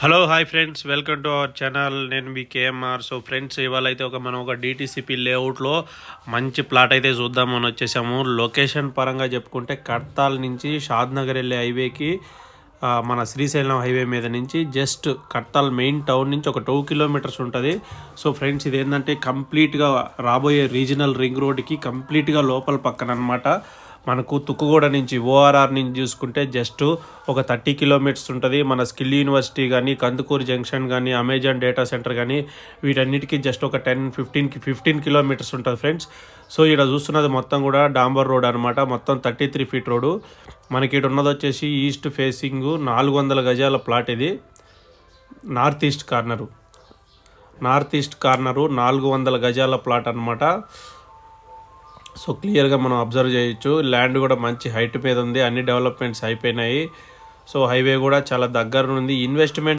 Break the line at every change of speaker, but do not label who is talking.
Hello hi friends welcome to our channel నేను మీ KMR so friends ఇవాళ అయితే ఒక మనం ఒక డిటీసీపీ లేఅవుట్లో మంచి ప్లాట్ అయితే చూద్దామని వచ్చేసాము. లొకేషన్ పరంగా చెప్పుకుంటే కడతాల్ నుంచి షాద్ నగర్ వెళ్ళే హైవేకి మన శ్రీశైలం హైవే మీద నుంచి జస్ట్ కడతాల్ మెయిన్ టౌన్ నుంచి ఒక టూ కిలోమీటర్స్ ఉంటుంది. సో ఫ్రెండ్స్ ఇది ఏంటంటే కంప్లీట్గా రాబోయే రీజనల్ రింగ్ రోడ్కి కంప్లీట్గా లోపల పక్కన అనమాట మనకు తుక్కుగూడ నుంచి ఓఆర్ఆర్ నుంచి చూసుకుంటే జస్ట్ ఒక థర్టీ కిలోమీటర్స్ ఉంటుంది. మన స్కిల్ యూనివర్సిటీ కానీ కందుకూరు జంక్షన్ కానీ అమెజాన్ డేటా సెంటర్ కానీ వీటన్నిటికీ జస్ట్ ఒక టెన్ ఫిఫ్టీన్కి ఫిఫ్టీన్ కిలోమీటర్స్ ఉంటుంది ఫ్రెండ్స్. సో ఇక్కడ చూస్తున్నది మొత్తం కూడా డాంబర్ రోడ్ అనమాట మొత్తం థర్టీ త్రీ ఫీట్ రోడ్డు. మనకి ఇక్కడ ఉన్నది వచ్చేసి ఈస్ట్ ఫేసింగ్ నాలుగు వందల గజాల ప్లాట్ ఇది. North east corner. North east corner నాలుగు వందల గజాల ప్లాట్ అనమాట సో క్లియర్గా మనం అబ్జర్వ్ చేయొచ్చు. ల్యాండ్ కూడా మంచి హైట్ మీద ఉంది. అన్ని డెవలప్మెంట్స్ అయిపోయినాయి. సో హైవే కూడా చాలా దగ్గర ఉంది ఇన్వెస్ట్మెంట్